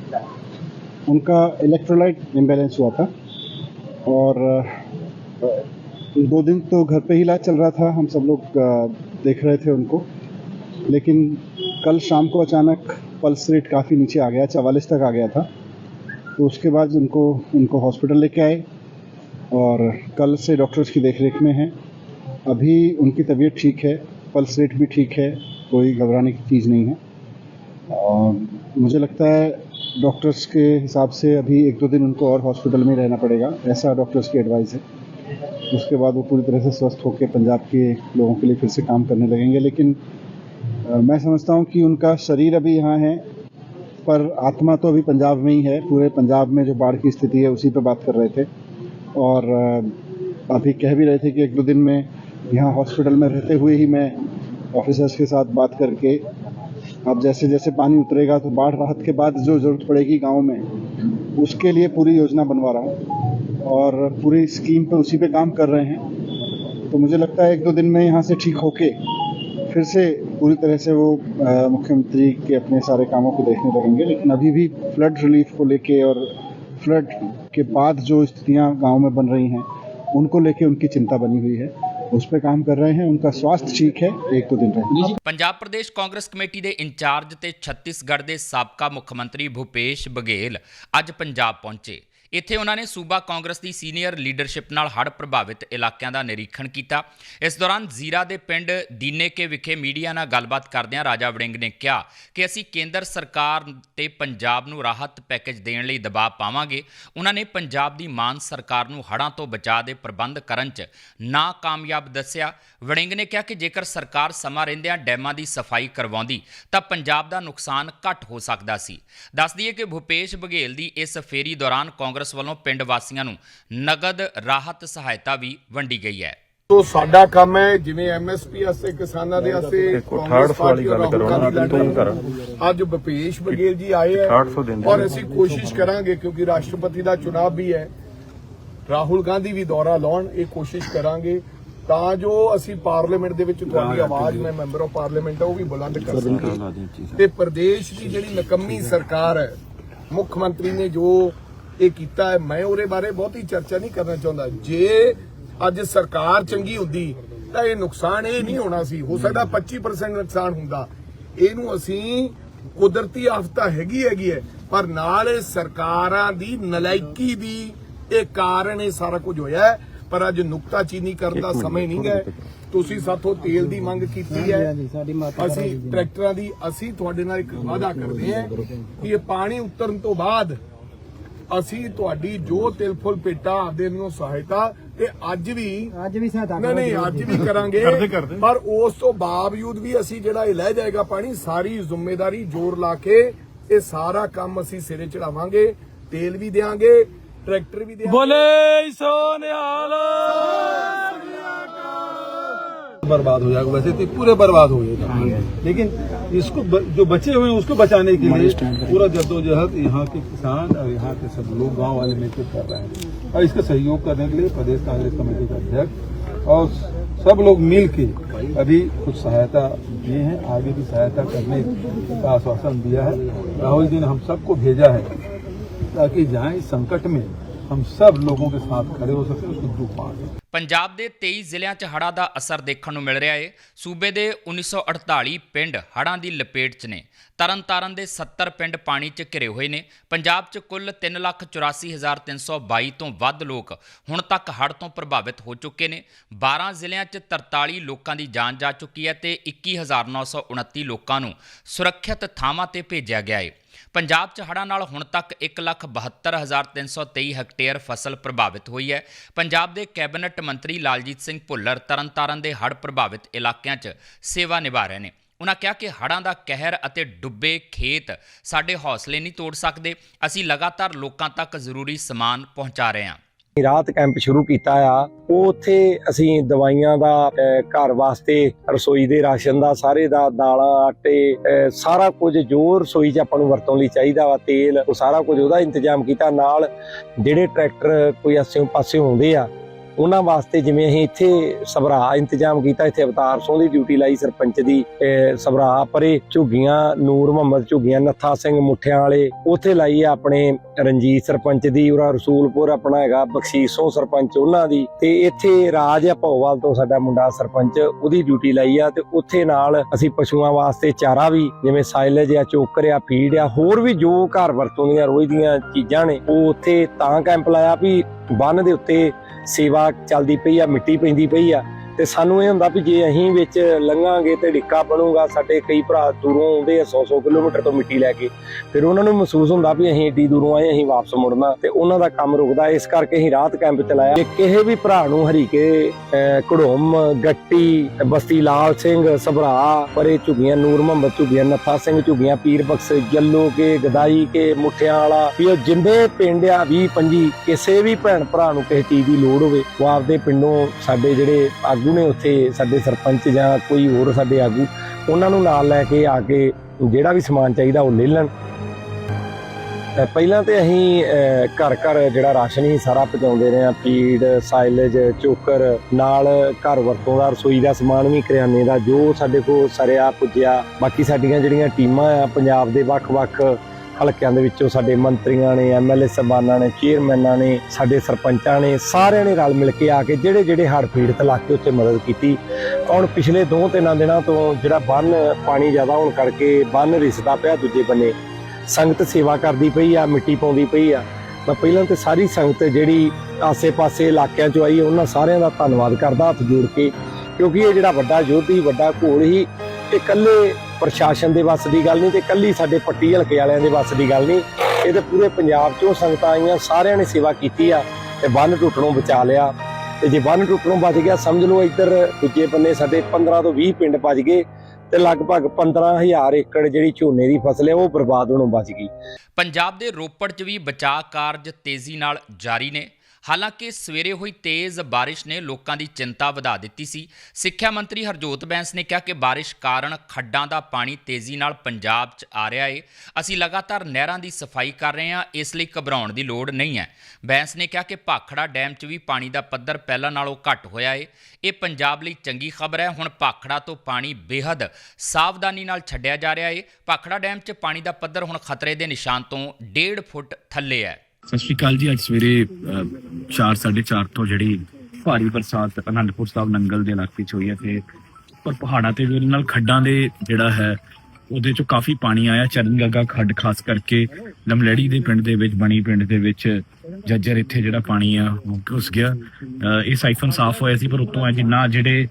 उनका इलेक्ट्रोलाइट इम्बैलेंस हुआ था और अ, दो दिन तो घर पे ही इलाज चल रहा था हम सब लोग अ, देख रहे थे उनको लेकिन कल शाम को अचानक पल्स रेट काफ़ी नीचे आ गया चवालीस तक आ गया था तो उसके बाद उनको उनको हॉस्पिटल लेके आए और कल से डॉक्टर्स की देखरेख में हैं। अभी उनकी तबीयत ठीक है पल्स रेट भी ठीक है, कोई घबराने की चीज़ नहीं है। और मुझे लगता है डॉक्टर्स के हिसाब से अभी एक दो दिन उनको और हॉस्पिटल में रहना पड़ेगा, ऐसा डॉक्टर्स की एडवाइस है। उसके बाद वो पूरी तरह से स्वस्थ होकर पंजाब के लोगों के लिए फिर से काम करने लगेंगे। लेकिन मैं समझता हूँ कि उनका शरीर अभी यहाँ है पर आत्मा तो अभी पंजाब में ही है, पूरे पंजाब में जो बाढ़ की स्थिति है उसी पर बात कर रहे थे। और अभी कह भी रहे थे कि एक दो दिन में यहाँ हॉस्पिटल में रहते हुए ही मैं ऑफिसर्स के साथ बात करके, अब जैसे जैसे पानी उतरेगा तो बाढ़ राहत के बाद जो ज़रूरत पड़ेगी गाँव में, उसके लिए पूरी योजना बनवा रहा हूँ। और पूरी स्कीम पे उसी पे काम कर रहे हैं। तो मुझे लगता है एक दो दिन में यहाँ से ठीक होके फिर से पूरी तरह से वो अ, मुख्यमंत्री के अपने सारे कामों को देखने लगेंगे लेकिन अभी भी फ्लड रिलीफ को लेके और फ्लड के बाद जो स्थितियां गांव में बन रही हैं उनको लेके उनकी चिंता बनी हुई है उस पर काम कर रहे हैं उनका स्वास्थ्य ठीक है एक दो दिन रहेंगे ਪੰਜਾਬ ਪ੍ਰਦੇਸ਼ ਕਾਂਗਰਸ ਕਮੇਟੀ ਦੇ ਇੰਚਾਰਜ ਤੇ ਛੱਤੀਸਗੜ੍ਹ ਦੇ ਸਾਬਕਾ ਮੁੱਖ ਮੰਤਰੀ ਭੁਪੇਸ਼ ਬਘੇਲ ਅੱਜ ਪੰਜਾਬ ਪਹੁੰਚੇ ਇੱਥੇ ਉਹਨਾਂ ਨੇ ਸੂਬਾ ਕਾਂਗਰਸ ਦੀ ਸੀਨੀਅਰ ਲੀਡਰਸ਼ਿਪ ਨਾਲ ਹੜ੍ਹ ਪ੍ਰਭਾਵਿਤ ਇਲਾਕਿਆਂ ਦਾ ਨਿਰੀਖਣ ਕੀਤਾ। ਇਸ ਦੌਰਾਨ ਜ਼ੀਰਾ ਦੇ ਪਿੰਡ ਦੀਨੇਕੇ ਵਿਖੇ ਮੀਡੀਆ ਨਾਲ ਗੱਲਬਾਤ ਕਰਦਿਆਂ ਰਾਜਾ ਵੜਿੰਗ ਨੇ ਕਿਹਾ ਕਿ ਅਸੀਂ ਕੇਂਦਰ ਸਰਕਾਰ ਤੇ ਪੰਜਾਬ ਨੂੰ ਰਾਹਤ ਪੈਕੇਜ ਦੇਣ ਲਈ ਦਬਾਅ ਪਾਵਾਂਗੇ। ਉਹਨਾਂ ਨੇ ਪੰਜਾਬ ਦੀ ਮਾਨ ਸਰਕਾਰ ਨੂੰ ਹੜ੍ਹਾਂ ਤੋਂ ਬਚਾਅ ਦੇ ਪ੍ਰਬੰਧ ਕਰਨ 'ਚ ਨਾਕਾਮਯਾਬ ਦੱਸਿਆ। ਵੜਿੰਗ ਨੇ ਕਿਹਾ ਕਿ ਜੇਕਰ ਸਰਕਾਰ ਸਮਾਂ ਰਹਿੰਦਿਆਂ ਡੈਮਾਂ ਦੀ ਸਫ਼ਾਈ ਕਰਵਾਉਂਦੀ, ਤਾਂ ਪੰਜਾਬ ਦਾ ਨੁਕਸਾਨ ਘੱਟ ਹੋ ਸਕਦਾ ਸੀ। ਦੱਸ ਦਈਏ ਕਿ ਭੁਪੇਸ਼ ਬਘੇਲ ਦੀ ਇਸ ਫੇਰੀ ਦੌਰਾਨ ਕਾਂਗਰਸ ਵੱਲੋਂ ਪਿੰਡ ਵਾਸੀਆਂ ਨੂੰ ਨਗਦ ਰਾਹਤ ਸਹਾਇਤਾ ਵੀ ਵੰਡੀ ਗਈ ਹੈ। ਤੋ ਸਾਡਾ ਕੰਮ ਹੈ ਜਿਵੇਂ ਐਮਐਸਪੀ ਵਾਸਤੇ ਕਿਸਾਨਾਂ ਦੇ ਵਾਸਤੇ ਕਾਂਗਰਸ ਪਾਰਟੀ ਗੱਲ ਕਰੋ ਨਾ ਤੂੰ ਕਰ ਅੱਜ ਭੁਪੇਸ਼ ਬਘੇਲ ਜੀ ਆਏ ਹੈ ਔਰ ਅਸੀਂ ਕੋਸ਼ਿਸ਼ ਕਰਾਂਗੇ ਕਿਉਂਕਿ ਰਾਸ਼ਟਰਪਤੀ ਦਾ ਚੁਣਾਵ ਵੀ ਹੈ ਰਾਹੁਲ ਗਾਂਧੀ ਵੀ ਦੌਰਾ ਲਾਉਣ ਇਹ ਕੋਸ਼ਿਸ਼ ਕਰਾਂਗੇ। ਤਾਂ ਜੋ ਅਸੀਂ ਪਾਰਲੀਮੈਂਟ ਦੇ ਵਿੱਚ ਤੁਹਾਡੀ ਆਵਾਜ਼ ਮੈਂ ਮੈਂਬਰ ਆਫ ਪਾਰਲੀਮੈਂਟ ਹਾਂ ਉਹ ਵੀ ਬੁਲੰਦ ਕਰ ਸਕਾਂਗੇ ਤੇ ਪ੍ਰਦੇਸ਼ ਦੀ ਜਿਹੜੀ ਨਕੰਮੀ ਸਰਕਾਰ ਹੈ ਮੁੱਖ ਮੰਤਰੀ ਨੇ ਜੋ ਇਹ ਕੀਤਾ ਹੈ ਮੈਂ ਉਹਦੇ ਬਾਰੇ ਬਹੁਤੀ ਚਰਚਾ ਨਹੀਂ ਕਰਨਾ ਚਾਹੁੰਦਾ। ਜੇ ਅੱਜ ਸਰਕਾਰ ਚੰਗੀ ਹੁੰਦੀ ਤਾਂ ਇਹ ਨੁਕਸਾਨ ਇਹ ਨਹੀਂ ਹੋਣਾ ਸੀ। ਹੋ ਸਕਦਾ 25% ਨੁਕਸਾਨ ਹੁੰਦਾ। ਇਹਨੂੰ ਅਸੀਂ ਕੁਦਰਤੀ ਆਫਤਾ ਹੈਗੀ ਹੈਗੀ ਹੈ ਪਰ ਨਾਲ ਇਹ ਸਰਕਾਰਾਂ ਦੀ ਨਲਾਇਕੀ ਦੀ ਇਹ ਕਾਰਨ ਇਹ ਸਾਰਾ ਕੁਝ ਹੋਇਆ ਹੈ। ਪਰ ਅੱਜ ਨੁਕਤਾਚੀਨੀ ਕਰਨ ਦਾ ਸਮੇਂ ਨਹੀਂ ਹੈ। ਤੁਸੀਂ ਸਾਥੋਂ ਤੇਲ ਦੀ ਮੰਗ ਕੀਤੀ ਹੈ। ਅਸੀਂ ਟਰੈਕਟਰਾਂ ਦੀ ਅਸੀਂ ਤੁਹਾਡੇ ਨਾਲ ਇੱਕ ਵਾਅਦਾ ਕਰਦੇ ਹਾਂ ਕਿ ਇਹ ਪਾਣੀ ਉਤਰਨ ਤੋਂ ਬਾਅਦ ਅਸੀਂ ਤੁਹਾਡੀ ਜੋ ਤਿਲ ਫੁੱਲ ਪੇਟਾ ਆਪਦੇ ਨੂੰ ਸਹਾਇਤਾ ਤੇ ਅੱਜ ਵੀ ਅੱਜ ਵੀ ਸਹਾਇਤਾ ਨਹੀਂ ਨਹੀਂ ਅੱਜ ਵੀ ਕਰਾਂਗੇ। ਪਰ ਉਸ ਤੋਂ ਬਾਵਜੂਦ ਵੀ ਅਸੀਂ ਜਿਹੜਾ ਇਹ ਲੈ ਜਾਏਗਾ ਪਾਣੀ ਸਾਰੀ ਜ਼ਿੰਮੇਵਾਰੀ ਜ਼ੋਰ ਲਾ ਕੇ ਇਹ ਸਾਰਾ ਕੰਮ ਅਸੀਂ ਸਿਰੇ ਚੜਾਵਾਂਗੇ ਤੇਲ ਵੀ ਦੇਾਂਗੇ ਟਰੈਕਟਰ ਵੀ ਦੇਾਂਗੇ ਬੋਲੇ ਸੋ ਨਿਹਾਲ बर्बाद हो जाएगा वैसे तो पूरे बर्बाद हो जाएगा। लेकिन इसको ब, जो बचे हुए हैं उसको बचाने के लिए पूरा। जद्दोजहद यहाँ के किसान और यहाँ के सब लोग गाँव वाले मिलकर कर रहे हैं। और इसका सहयोग करने के लिए प्रदेश कांग्रेस कमेटी का अध्यक्ष और सब लोग मिल के अभी कुछ सहायता दिए हैं। आगे भी सहायता करने का आश्वासन दिया है। राहुल जी ने हम सबको भेजा है ताकि जहाँ इस संकट में हम सब लोगों के साथ खड़े हो सके उसको दुख बांटे ਪੰਜਾਬ ਦੇ 23 ਜ਼ਿਲ੍ਹਿਆਂ 'ਚ ਹੜ੍ਹਾਂ ਦਾ ਅਸਰ ਦੇਖਣ ਨੂੰ ਮਿਲ ਰਿਹਾ ਏ ਸੂਬੇ ਦੇ 1948 ਪਿੰਡ ਹੜ੍ਹਾਂ ਦੀ ਲਪੇਟ 'ਚ ਨੇ ਤਰਨਤਾਰਨ ਦੇ 70 ਪਿੰਡ ਪਾਣੀ 'ਚ ਘਿਰੇ ਹੋਏ ਨੇ ਪੰਜਾਬ 'ਚ ਕੁੱਲ 384322 ਤੋਂ ਵੱਧ ਲੋਕ ਹੁਣ ਤੱਕ ਹੜ੍ਹ ਤੋਂ ਪ੍ਰਭਾਵਿਤ ਹੋ ਚੁੱਕੇ ਨੇ 12 ਜ਼ਿਲ੍ਹਿਆਂ 'ਚ 43 ਲੋਕਾਂ ਦੀ ਜਾਨ ਜਾ ਚੁੱਕੀ ਹੈ ਤੇ 21929 ਲੋਕਾਂ ਨੂੰ ਸੁਰੱਖਿਅਤ ਥਾਵਾਂ ਤੇ ਭੇਜਿਆ ਗਿਆ ਏ ਪੰਜਾਬ 'ਚ ਹੜ੍ਹਾਂ ਨਾਲ ਹੁਣ ਤੱਕ 172323 ਹੈਕਟੇਅਰ ਫਸਲ ਪ੍ਰਭਾਵਿਤ ਹੋਈ ਹੈ। ਪੰਜਾਬ ਦੇ ਕੈਬਨਿਟ ਮੰਤਰੀ ਲਾਲਜੀਤ ਸਿੰਘ ਭੁੱਲਰ ਤਰਨਤਾਰਨ ਦੇ ਹੜ੍ਹ ਪ੍ਰਭਾਵਿਤ ਇਲਾਕਿਆਂ 'ਚ ਸੇਵਾ ਨਿਭਾ ਰਹੇ ਨੇ। ਉਹਨਾਂ ਕਿਹਾ ਕਿ ਹੜ੍ਹਾਂ ਦਾ ਕਹਿਰ ਅਤੇ ਡੁੱਬੇ ਖੇਤ ਸਾਡੇ ਹੌਸਲੇ ਨਹੀਂ ਤੋੜ ਸਕਦੇ। ਅਸੀਂ ਲਗਾਤਾਰ ਲੋਕਾਂ ਤੱਕ ਜ਼ਰੂਰੀ ਸਮਾਨ ਪਹੁੰਚਾ ਰਹੇ ਹਾਂ। ਰਾਤ ਕੈਂਪ ਸ਼ੁਰੂ ਕੀਤਾ ਆ, ਉਹ ਉੱਥੇ ਅਸੀਂ ਦਵਾਈਆਂ ਦਾ ਘਰ ਵਾਸਤੇ ਰਸੋਈ ਦੇ ਰਾਸ਼ਨ ਦਾ, ਸਾਰੇ ਦਾ, ਦਾਲਾਂ, ਆਟੇ ਸਾਰਾ ਕੁਝ ਜੋ ਰਸੋਈ 'ਚ ਆਪਾਂ ਨੂੰ ਵਰਤੋਂ ਲਈ ਚਾਹੀਦਾ ਵਾ, ਤੇਲ, ਉਹ ਸਾਰਾ ਕੁਝ ਉਹਦਾ ਇੰਤਜ਼ਾਮ ਕੀਤਾ। ਨਾਲ ਜਿਹੜੇ ਟਰੈਕਟਰ ਕੋਈ ਆਸੇ ਪਾਸੇ ਹੁੰਦੇ ਆ ਉਹਨਾਂ ਵਾਸਤੇ ਜਿਵੇਂ ਅਸੀਂ ਇੱਥੇ ਸਭਰਾ ਇੰਤਜ਼ਾਮ ਕੀਤਾ ਇੱਥੇ ਅਵਤਾਰ ਸਿੰਘ ਦੀ ਡਿਊਟੀ ਲਾਈ ਸਰਪੰਚ ਦੀ ਅਹ, ਪਰੇ ਝੁੱਗੀਆਂ ਨੂਰ ਮੁਹੰਮਦ ਝੁੱਗੀਆਂ ਨੱਥਾ ਸਿੰਘ ਮੁੱਠਿਆਂ ਵਾਲੇ ਉੱਥੇ ਲਾਈ ਆਪਣੇ ਰਣਜੀਤ ਸਰਪੰਚ ਦੀ ਉਰਾ ਰਸੂਲਪੁਰ ਆਪਣਾ ਹੈਗਾ ਬਖਸ਼ੀਸੋਂ ਸਰਪੰਚ ਉਹਨਾਂ ਦੀ ਤੇ ਇੱਥੇ ਰਾਜ ਆ ਤੋਂ ਸਾਡਾ ਮੁੰਡਾ ਸਰਪੰਚ ਉਹਦੀ ਡਿਊਟੀ ਲਾਈ ਆ ਤੇ ਉੱਥੇ ਨਾਲ ਅਸੀਂ ਪਸ਼ੂਆਂ ਵਾਸਤੇ ਚਾਰਾ ਵੀ ਜਿਵੇਂ ਸਾਇਲਜ ਆ ਚੋਕਰ ਆ ਫੀਡ ਆ ਹੋਰ ਵੀ ਜੋ ਘਰ ਵਰਤੋਂ ਦੀਆਂ ਰੋਜ਼ ਦੀਆਂ ਚੀਜ਼ਾਂ ਨੇ ਉਹ ਉੱਥੇ ਤਾਂ ਕੈਂਪ ਲਾਇਆ ਵੀ ਬੰਨ ਦੇ ਉੱਤੇ ਸੇਵਾ ਚੱਲਦੀ ਪਈ ਆ ਮਿੱਟੀ ਪੈਂਦੀ ਪਈ ਆ। ਤੇ ਸਾਨੂੰ ਇਹ ਹੁੰਦਾ ਵੀ ਜੇ ਅਸੀਂ ਵਿੱਚ ਲੰਘਾਂਗੇ ਤੇ ਡਿੱਕਾ ਬਣੂਗਾ ਸਾਡੇ ਕਈ ਭਰਾ ਦੂਰੋਂ ਆਉਂਦੇ ਆ 100-100 ਕਿਲੋਮੀਟਰ ਤੋਂ ਮਿੱਟੀ ਲੈ ਕੇ। ਫਿਰ ਉਹਨਾਂ ਨੂੰ ਮਹਿਸੂਸ ਹੁੰਦਾ ਵੀ ਅਸੀਂ ਏਡੀ ਦੂਰੋਂ ਆਏ, ਅਸੀਂ ਵਾਪਸ ਮੁੜਨਾ। ਤੇ ਉਹਨਾਂ ਦਾ ਕੰਮ ਰੁਕਦਾ, ਇਸ ਕਰਕੇ ਅਸੀਂ ਰਾਹਤ ਕੈਂਪ ਚਲਾਇਆ। ਜੇ ਕਿਸੇ ਵੀ ਭਰਾ ਨੂੰ ਹਰੀਕੇ ਘੜੋਮ, ਗੱਟੀ, ਬਸਤੀ ਲਾਲ ਸਿੰਘ, ਸਭਰਾ, ਪਰੇ ਝੁਗੀਆਂ, ਨੂਰ ਮੁਹੰਮਦ ਝੁਗੀਆਂ, ਨੱਥਾ ਸਿੰਘ ਝੁਗੀਆਂ, ਪੀਰ ਬਖਸ਼, ਜੱਲੋ ਕੇ, ਗਦਾਈ ਕੇ, ਮੁੱਠਿਆਂ ਵਾਲਾ। ਵੀ ਉਹ ਜਿੰਦੇ ਪਿੰਡ ਆ 20 25 ਕਿਸੇ ਵੀ ਭੈਣ ਭਰਾ ਨੂੰ ਕਿਸੇ ਚੀਜ਼ ਦੀ ਲੋੜ ਹੋਵੇ, ਉਹ ਆਪਦੇ ਪਿੰਡੋਂ ਸਾਡੇ ਜਿਹੜੇ ਆਗੂ ਨੇ ਉੱਥੇ ਸਾਡੇ ਸਰਪੰਚ ਜਾਂ ਕੋਈ ਹੋਰ ਸਾਡੇ ਆਗੂ, ਉਹਨਾਂ ਨੂੰ ਨਾਲ ਲੈ ਕੇ ਆ ਕੇ ਜਿਹੜਾ ਵੀ ਸਮਾਨ ਚਾਹੀਦਾ ਉਹ ਲੈ ਲੈਣ। ਪਹਿਲਾਂ ਤੇ ਅਸੀਂ ਘਰ ਘਰ ਜਿਹੜਾ ਰਾਸ਼ਨ ਹੀ ਸਾਰਾ ਪਹੁੰਚਾਉਂਦੇ ਰਹੇ ਆ ਪੀੜ ਸਾਈਲੇਜ ਚੋਕਰ, ਨਾਲ ਘਰ ਵਰਤੋਂ ਦਾ, ਰਸੋਈ ਦਾ ਸਮਾਨ ਵੀ, ਕਰਿਆਨੇ ਦਾ, ਜੋ ਸਾਡੇ ਕੋਲ ਸਰਿਆ, ਪੁੱਜਿਆ, ਬਾਕੀ ਸਾਡੀਆਂ ਜਿਹੜੀਆਂ ਟੀਮਾਂ ਆ, ਪੰਜਾਬ ਦੇ ਵੱਖ-ਵੱਖ ਹਲਕਿਆਂ ਦੇ ਵਿੱਚੋਂ ਸਾਡੇ ਮੰਤਰੀਆਂ ਨੇ ਐਮਐਲਏ ਸਾਹਿਬਾਨਾਂ ਨੇ, ਚੇਅਰਮੈਨਾਂ ਨੇ, ਸਾਡੇ ਸਰਪੰਚਾਂ ਨੇ, ਸਾਰਿਆਂ ਨੇ ਰਲ ਮਿਲ ਕੇ ਆ ਕੇ ਜਿਹੜੇ ਜਿਹੜੇ ਹੜ੍ਹ ਪੀੜਤ ਇਲਾਕੇ ਉੱਤੇ ਮਦਦ ਕੀਤੀ। ਹੁਣ ਪਿਛਲੇ ਦੋ ਤਿੰਨਾਂ ਦਿਨਾਂ ਤੋਂ ਜਿਹੜਾ ਬੰਨ ਪਾਣੀ ਜ਼ਿਆਦਾ ਹੋਣ ਕਰਕੇ ਬੰਨ ਰਿਸਦਾ ਪਿਆ ਦੂਜੇ ਬੰਨੇ। ਸੰਗਤ ਸੇਵਾ ਕਰਦੀ ਪਈ ਆ, ਮਿੱਟੀ ਪਾਉਂਦੀ ਪਈ ਆ। ਮੈਂ ਪਹਿਲਾਂ ਤੇ ਸਾਰੀ ਸੰਗਤ ਜਿਹੜੀ ਆਸੇ-ਪਾਸੇ ਇਲਾਕਿਆਂ ਚੋਂ ਆਈ, ਉਹਨਾਂ ਸਾਰਿਆਂ ਦਾ ਧੰਨਵਾਦ ਕਰਦਾ ਹੱਥ ਜੋੜ ਕੇ। ਕਿਉਂਕਿ ਇਹ ਜਿਹੜਾ ਵੱਡਾ ਯੁੱਧ ਹੀ ਵੱਡਾ ਘੋਲ ਹੀ ਇਹ ਇਕੱਲੇ ਪ੍ਰਸ਼ਾਸਨ ਦੇ ਵੱਸ ਦੀ ਗੱਲ ਨਹੀਂ ਤੇ ਇਕੱਲੀ ਸਾਡੇ ਪੱਟੀ ਹਲਕੇ ਵਾਲਿਆਂ ਦੇ ਵੱਸ ਦੀ ਗੱਲ ਨਹੀਂ। ਇਹ ਤੇ ਪੂਰੇ ਪੰਜਾਬ ਚੋਂ ਸੰਗਤਾਂ ਆਈਆਂ, ਸਾਰਿਆਂ ਨੇ ਸੇਵਾ ਕੀਤੀ ਆ ਤੇ ਬੰਨ ਟੁੱਟਣੋਂ ਬਚਾ ਲਿਆ। ਤੇ ਜੇ ਬੰਨ ਟੁੱਟਣੋਂ ਬਚ ਗਿਆ, ਸਮਝ ਲਓ ਇੱਧਰ ਦੂਜੇ ਬੰਨੇ ਸਾਡੇ 15 ਤੋਂ 20 ਪਿੰਡ ਬਚ ਗਏ ਤੇ ਲਗਭਗ 15000 ਏਕੜ ਜਿਹੜੀ ਝੋਨੇ ਦੀ ਫਸਲ ਹੈ ਉਹ ਬਰਬਾਦ ਹੋਣੋਂ ਬਚ ਗਈ। ਪੰਜਾਬ ਦੇ ਰੋਪੜ 'ਚ ਵੀ ਬਚਾਅ ਕਾਰਜ ਤੇਜ਼ੀ ਨਾਲ ਜਾਰੀ ਨੇ। ਹਾਲਾਂਕਿ ਸਵੇਰੇ ਹੋਈ ਤੇਜ਼ ਬਾਰਿਸ਼ ਨੇ ਲੋਕਾਂ ਦੀ ਚਿੰਤਾ ਵਧਾ ਦਿੱਤੀ ਸੀ। ਸਿੱਖਿਆ ਮੰਤਰੀ ਹਰਜੋਤ ਬੈਂਸ ਨੇ ਕਿਹਾ ਕਿ ਬਾਰਿਸ਼ ਕਾਰਨ ਖੱਡਾਂ ਦਾ ਪਾਣੀ ਤੇਜ਼ੀ ਨਾਲ ਪੰਜਾਬ 'ਚ ਆ ਰਿਹਾ ਏ। ਅਸੀਂ ਲਗਾਤਾਰ ਨਹਿਰਾਂ ਦੀ ਸਫ਼ਾਈ ਕਰ ਰਹੇ ਹਾਂ, ਇਸ ਲਈ ਘਬਰਾਉਣ ਦੀ ਲੋੜ ਨਹੀਂ ਹੈ। ਬੈਂਸ ਨੇ ਕਿਹਾ ਕਿ ਭਾਖੜਾ ਡੈਮ 'ਚ ਵੀ ਪਾਣੀ ਦਾ ਪੱਧਰ ਪਹਿਲਾਂ ਨਾਲੋਂ ਘੱਟ ਹੋਇਆ ਏ। ਇਹ ਪੰਜਾਬ ਲਈ ਚੰਗੀ ਖਬਰ ਹੈ। ਹੁਣ ਭਾਖੜਾ ਤੋਂ ਪਾਣੀ ਬੇਹੱਦ ਸਾਵਧਾਨੀ ਨਾਲ ਛੱਡਿਆ ਜਾ ਰਿਹਾ ਏ। ਭਾਖੜਾ ਡੈਮ 'ਚ ਪਾਣੀ ਦਾ ਪੱਧਰ ਹੁਣ ਖਤਰੇ ਦੇ ਨਿਸ਼ਾਨ ਤੋਂ 1.5 ਫੁੱਟ ਥੱਲੇ ਹੈ। ਸਤਿ ਸ਼੍ਰੀ ਅਕਾਲ ਜੀ, ਅੱਜ ਸਵੇਰੇ 4:30 ਤੋਂ ਜਿਹੜੀ ਭਾਰੀ ਬਰਸਾਤ ਅਨੰਦਪੁਰ ਸਾਹਿਬ ਨੰਗਲ ਦੇ ਇਲਾਕੇ 'ਚ ਹੋਈ ਹੈ ਤੇ ਪਰ ਪਹਾੜਾਂ ਤੇ ਵੀ ਨਾਲ ਖੱਡਾਂ ਦੇ ਜਿਹੜਾ ਹੈ, ਉਹਦੇ 'ਚੋਂ ਕਾਫੀ ਪਾਣੀ ਆਇਆ। ਚਰਨਗਾਗਾ ਖੱਡ ਖਾਸ ਕਰਕੇ ਲਮਲੜੀ ਦੇ ਪਿੰਡ ਦੇ ਵਿੱਚ, ਬਣੀ ਪਿੰਡ ਦੇ ਵਿੱਚ ਜੱਜਰ ਇੱਥੇ ਜਿਹੜਾ ਪਾਣੀ ਆ, ਉਹ ਘੁਸ ਗਿਆ। ਇਹ ਸਾਈਫਨ ਸਾਫ਼ ਹੋਇਆ ਸੀ, ਪਰ ਉਤੋਂ ਆ ਜਿੰਨਾ ਜਿਹੜੇ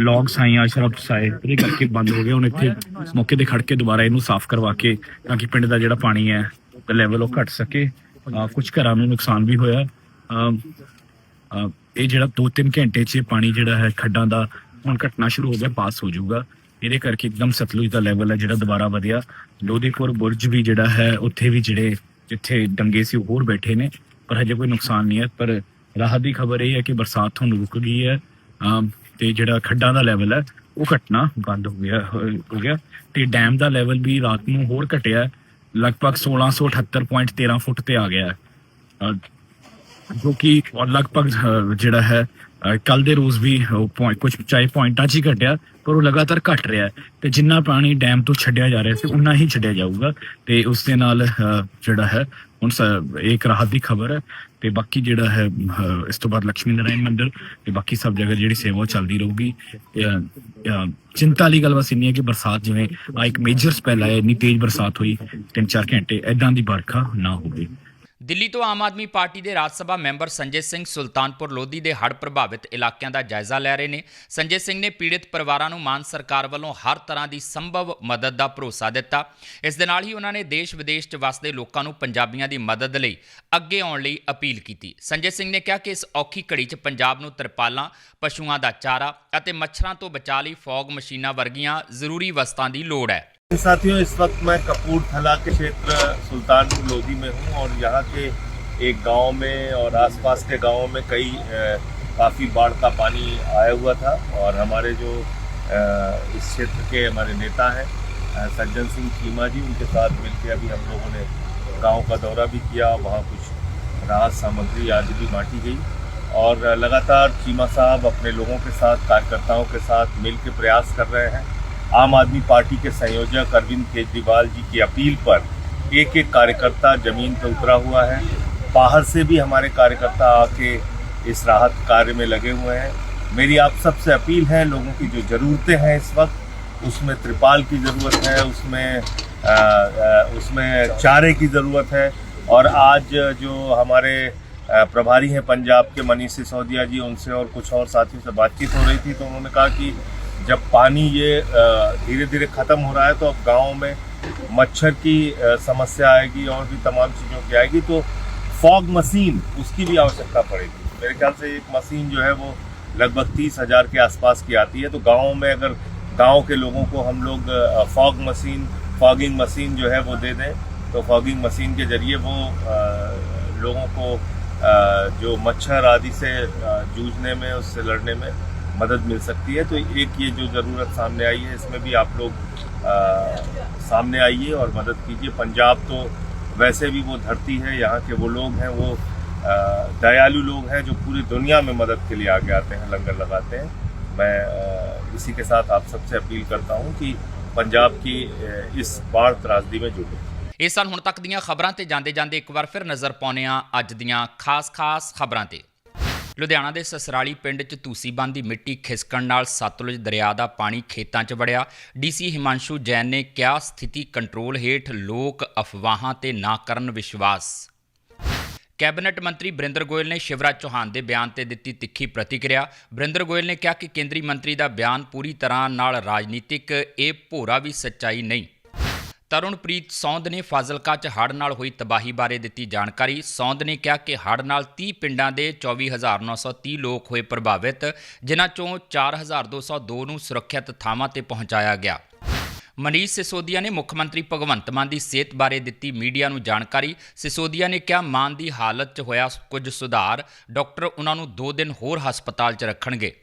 ਲੌਗ ਸਾਈਆਂ ਸ਼ਰਬ ਸਾਏ ਇਹਦੇ ਕਰਕੇ ਬੰਦ ਹੋ ਗਏ ਹੁਣ ਇੱਥੇ ਮੌਕੇ ਤੇ ਖੜ ਕੇ ਦੁਬਾਰਾ ਇਹਨੂੰ ਸਾਫ਼ ਕਰਵਾ ਕੇ ਤਾਂ ਕਿ ਪਿੰਡ ਦਾ ਜਿਹੜਾ ਪਾਣੀ ਹੈ ਲੈਵਲ ਉਹ ਘਟ ਸਕੇ। ਕੁਝ ਘਰਾਂ ਨੂੰ ਨੁਕਸਾਨ ਵੀ ਹੋਇਆ ਇਹ ਜਿਹੜਾ 2-3 ਘੰਟੇ 'ਚ ਪਾਣੀ ਜਿਹੜਾ ਹੈ ਖੱਡਾਂ ਦਾ ਹੁਣ ਘਟਣਾ ਸ਼ੁਰੂ ਹੋ ਗਿਆ ਪਾਸ ਹੋ ਜਾਊਗਾ। ਇਹਦੇ ਕਰਕੇ ਇੱਕਦਮ ਸਤਲੁਜ ਦਾ ਲੈਵਲ ਹੈ ਜਿਹੜਾ ਦੁਬਾਰਾ ਵਧਿਆ। ਲੋਧੀਪੁਰ ਬੁਰਜ ਵੀ ਜਿਹੜਾ ਹੈ ਉੱਥੇ ਵੀ ਜਿਹੜੇ ਜਿੱਥੇ ਡੰਗੇ ਸੀ ਹੋਰ ਬੈਠੇ ਨੇ ਪਰ ਹਜੇ ਕੋਈ ਨੁਕਸਾਨ ਨਹੀਂ ਹੈ। ਪਰ ਰਾਹਤ ਦੀ ਖਬਰ ਇਹ ਹੈ ਕਿ ਬਰਸਾਤ ਹੁਣ ਰੁਕ ਗਈ ਹੈ। ਅਮ, ਤੇ ਜਿਹੜਾ ਖੱਡਾਂ ਦਾ ਲੈਵਲ ਹੈ ਉਹ ਘਟਣਾ ਬੰਦ ਹੋ ਗਿਆ ਹੋ ਗਿਆ। ਤੇ ਡੈਮ ਦਾ ਲੈਵਲ ਵੀ ਰਾਤ ਨੂੰ ਹੋਰ ਘਟਿਆ ਲਗਭਗ 1678.13 ਫੁੱਟ ਤੇ ਆ ਗਿਆ ਹੈ। ਜੋ ਕਿ ਲਗਭਗ ਜਿਹੜਾ ਹੈ ਕੱਲ ਦੇ ਰੋਜ਼ ਵੀ ਉਹ ਕੁਝ ਚਾਹੇ ਪੁਆਇੰਟਾਂ 'ਚ ਹੀ ਘਟਿਆ ਪਰ ਉਹ ਲਗਾਤਾਰ ਘਟ ਰਿਹਾ ਹੈ ਤੇ ਜਿੰਨਾ ਪਾਣੀ ਡੈਮ ਤੋਂ ਛੱਡਿਆ ਜਾ ਰਿਹਾ ਸੀ ਉਨਾ ਹੀ ਛੱਡਿਆ ਜਾਊਗਾ ਤੇ ਉਸ ਦੇ ਨਾਲ ਅ, ਜਿਹੜਾ ਹੈ ਹੁਣ ਇੱਕ ਰਾਹਤ ਦੀ ਖਬਰ ਹੈ ਤੇ ਬਾਕੀ ਜਿਹੜਾ ਹੈ ਇਸ ਤੋਂ ਬਾਅਦ ਲక్ష్ਮੀ ਨਾਰਾਇਣ ਮੰਦਿਰ ਤੇ ਬਾਕੀ ਸਭ ਜਗ੍ਹਾ ਜਿਹੜੀ ਸੇਵਾ ਉਹ ਚੱਲਦੀ ਰਹੂਗੀ। ਚਿੰਤਾ ਵਾਲੀ ਗੱਲ ਬਸ ਇੰਨੀ ਹੈ ਕਿ ਬਰਸਾਤ ਜਿਵੇਂ ਆ ਇੱਕ ਮੇਜਰ ਸਪੈਲ ਆਇਆ, ਇੰਨੀ ਤੇਜ਼ ਬਰਸਾਤ ਹੋਈ 3-4 ਘੰਟੇ ਐਦਾਂ ਦੀ ਵਰਖਾ ਨਾ ਹੋਵੇ। ਦਿੱਲੀ ਤੋਂ ਆਮ ਆਦਮੀ ਪਾਰਟੀ ਦੇ ਰਾਜ ਸਭਾ ਮੈਂਬਰ ਸੰਜੇ ਸਿੰਘ ਸੁਲਤਾਨਪੁਰ ਲੋਧੀ ਦੇ ਹੜ੍ਹ ਪ੍ਰਭਾਵਿਤ ਇਲਾਕਿਆਂ ਦਾ ਜਾਇਜ਼ਾ ਲੈ ਰਹੇ ਨੇ। ਸੰਜੇ ਸਿੰਘ ਨੇ ਪੀੜਿਤ ਪਰਿਵਾਰਾਂ ਨੂੰ ਮਾਨ ਸਰਕਾਰ ਵੱਲੋਂ ਹਰ ਤਰ੍ਹਾਂ ਦੀ ਸੰਭਵ ਮਦਦ ਦਾ ਭਰੋਸਾ ਦਿੱਤਾ। ਇਸ ਦੇ ਨਾਲ ਹੀ ਉਹਨਾਂ ਨੇ ਦੇਸ਼ ਵਿਦੇਸ਼ 'ਚ ਵਸਦੇ ਲੋਕਾਂ ਨੂੰ ਪੰਜਾਬੀਆਂ ਦੀ ਮਦਦ ਲਈ ਅੱਗੇ ਆਉਣ ਲਈ ਅਪੀਲ ਕੀਤੀ। ਸੰਜੇ ਸਿੰਘ ਨੇ ਕਿਹਾ ਕਿ ਇਸ ਔਖੀ ਘੜੀ 'ਚ ਪੰਜਾਬ ਨੂੰ ਤਰਪਾਲਾਂ, ਪਸ਼ੂਆਂ ਦਾ ਚਾਰਾ ਅਤੇ ਮੱਛਰਾਂ ਤੋਂ ਬਚਾਅ ਲਈ ਫੌਗ ਮਸ਼ੀਨਾਂ ਵਰਗੀਆਂ ਜ਼ਰੂਰੀ ਵਸਤਾਂ ਦੀ ਲੋੜ ਹੈ। साथियों, इस वक्त मैं कपूरथला के क्षेत्र सुल्तानपुर लोधी में हूँ और यहाँ के एक गाँव में और आसपास के गाँवों में कई काफ़ी बाढ़ का पानी आया हुआ था और हमारे जो इस क्षेत्र के हमारे नेता हैं सज्जन सिंह चीमा जी, उनके साथ मिलकर अभी हम लोगों ने गाँव का दौरा भी किया वहाँ कुछ राहत सामग्री आदि भी बांटी गई। और लगातार चीमा साहब अपने लोगों के साथ, कार्यकर्ताओं के साथ मिल प्रयास कर रहे हैं। आम आदमी पार्टी के संयोजक अरविंद केजरीवाल जी की अपील पर एक एक कार्यकर्ता ज़मीन पर उतरा हुआ है। बाहर से भी हमारे कार्यकर्ता आके इस राहत कार्य में लगे हुए हैं। मेरी आप सबसे अपील है लोगों की जो ज़रूरतें हैं इस वक्त उसमें त्रिपाल की ज़रूरत है उसमें अ, अ, उसमें चारे की ज़रूरत है। और आज जो हमारे प्रभारी हैं पंजाब के मनीष सिसोदिया जी उनसे और कुछ और साथियों से बातचीत हो रही थी तो उन्होंने कहा कि जब पानी ये धीरे धीरे ख़त्म हो रहा है तो अब गाँव में मच्छर की समस्या आएगी और भी तमाम चीज़ों की आएगी तो फॉग मशीन उसकी भी आवश्यकता पड़ेगी। मेरे ख्याल से एक मशीन जो है वो लगभग तीस हज़ार के आसपास की आती है तो गाँव में अगर गाँव के लोगों को हम लोग फॉग मशीन, फॉगिंग मशीन जो है वो दे दें तो फॉगिंग मशीन के ज़रिए वो लोगों को जो मच्छर आदि से जूझने में, उससे लड़ने में मदद मिल सकती है तो एक ये जो ज़रूरत सामने आई है इसमें भी आप लोग अ, सामने आइए और मदद कीजिए पंजाब तो वैसे भी वो धरती है यहाँ के वो लोग हैं वो अ, दयालु लोग हैं जो पूरी दुनिया में मदद के लिए आगे आते हैं लंगर लगाते हैं मैं अ, इसी के साथ आप सबसे अपील करता हूँ कि पंजाब की अ, इस बाढ़ त्रासदी में जुटे ਇਹ ਸਨ ਹੁਣ ਤੱਕ ਦੀਆਂ ਖਬਰਾਂ ਤੇ ਜਾਂਦੇ ਜਾਂਦੇ ਇੱਕ ਵਾਰ ਫਿਰ ਨਜ਼ਰ ਪਾਉਂਦੇ ਹਾਂ ਅੱਜ ਦੀਆਂ ਖਾਸ-ਖਾਸ ਖਬਰਾਂ ਤੇ ਲੁਧਿਆਣਾ ਦੇ ਸਸਰਾਲੀ ਪਿੰਡ 'ਚ ਤੂਸੀਬੰਦ ਦੀ ਮਿੱਟੀ ਖਿਸਕਣ ਨਾਲ ਸਤਲੁਜ ਦਰਿਆ ਦਾ ਪਾਣੀ ਖੇਤਾਂ 'ਚ ਵੜਿਆ। ਡੀਸੀ ਹਿਮਾਂਸ਼ੂ ਜੈਨ ਨੇ ਕਿਹਾ, ਸਥਿਤੀ ਕੰਟਰੋਲ ਹੇਠ ਲੋਕ ਅਫਵਾਹਾਂ ਤੇ ਨਾ ਕਰਨ ਵਿਸ਼ਵਾਸ। ਕੈਬਨਿਟ ਮੰਤਰੀ ਬ੍ਰਿੰਦਰ ਗੋਇਲ ਨੇ ਸ਼ਿਵਰਾਜ ਚੌਹਾਨ ਦੇ ਬਿਆਨ ਤੇ ਦਿੱਤੀ ਤਿੱਖੀ ਪ੍ਰਤੀਕਿਰਿਆ। ਬ੍ਰਿੰਦਰ ਗੋਇਲ ਨੇ ਕਿਹਾ ਕਿ ਕੇਂਦਰੀ ਮੰਤਰੀ ਦਾ ਬਿਆਨ ਪੂਰੀ ਤਰ੍ਹਾਂ ਨਾਲ ਰਾਜਨੀਤਿਕ, ਇਹ ਭੋਰਾ ਵੀ ਸੱਚਾਈ ਨਹੀਂ। ਤਰੁਣਪ੍ਰੀਤ ਸੌਂਦ ਨੇ ਫਾਜ਼ਿਲਕਾ 'ਚ ਹੜ੍ਹ ਨਾਲ ਹੋਈ ਤਬਾਹੀ ਬਾਰੇ ਦਿੱਤੀ ਜਾਣਕਾਰੀ। ਸੌਂਦ ਨੇ ਕਿਹਾ ਕਿ ਹੜ੍ਹ ਨਾਲ 30 ਪਿੰਡਾਂ ਦੇ 24930 ਲੋਕ ਹੋਏ ਪ੍ਰਭਾਵਿਤ, ਜਿਨ੍ਹਾਂ ਚੋਂ 4202 ਨੂੰ ਸੁਰੱਖਿਅਤ ਥਾਵਾਂ ਤੇ ਪਹੁੰਚਾਇਆ ਗਿਆ। ਮਨੀਸ਼ ਸਿਸੋਦੀਆ ਨੇ ਮੁੱਖ ਮੰਤਰੀ ਭਗਵੰਤ ਮਾਨ ਦੀ ਸਿਹਤ ਬਾਰੇ ਦਿੱਤੀ ਮੀਡੀਆ ਨੂੰ ਜਾਣਕਾਰੀ। ਸਿਸੋਦੀਆ ਨੇ ਕਿਹਾ, ਮਾਨ ਦੀ ਹਾਲਤ 'ਚ ਹੋਇਆ ਕੁਝ ਸੁਧਾਰ, ਡਾਕਟਰ ਉਹਨਾਂ ਨੂੰ 2 ਦਿਨ ਹੋਰ ਹਸਪਤਾਲ 'ਚ ਰੱਖਣਗੇ।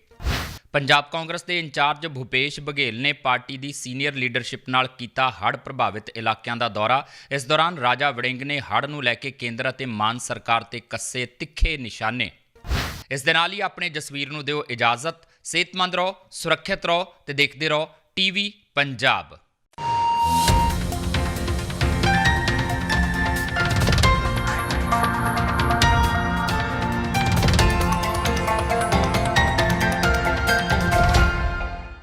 ਪੰਜਾਬ ਕਾਂਗਰਸ ਦੇ ਇੰਚਾਰਜ ਭੁਪੇਸ਼ ਬਘੇਲ ਨੇ ਪਾਰਟੀ ਦੀ ਸੀਨੀਅਰ ਲੀਡਰਸ਼ਿਪ ਨਾਲ ਕੀਤਾ ਹੜ੍ਹ ਪ੍ਰਭਾਵਿਤ ਇਲਾਕਿਆਂ ਦਾ ਦੌਰਾ। ਇਸ ਦੌਰਾਨ ਰਾਜਾ ਵੜਿੰਗ ਨੇ ਹੜ੍ਹ ਨੂੰ ਲੈ ਕੇ ਕੇਂਦਰ ਅਤੇ ਮਾਨ ਸਰਕਾਰ ਤੇ ਕੱਸੇ ਤਿੱਖੇ ਨਿਸ਼ਾਨੇ। ਇਸ ਦੇ ਨਾਲ ਹੀ ਆਪਣੇ ਜਸਵੀਰ ਨੂੰ ਦਿਓ ਇਜਾਜ਼ਤ। ਸਿਹਤਮੰਦ ਰਹੋ, ਸੁਰੱਖਿਅਤ ਰਹੋ ਤੇ ਦੇਖਦੇ ਰਹੋ ਟੀਵੀ ਪੰਜਾਬ।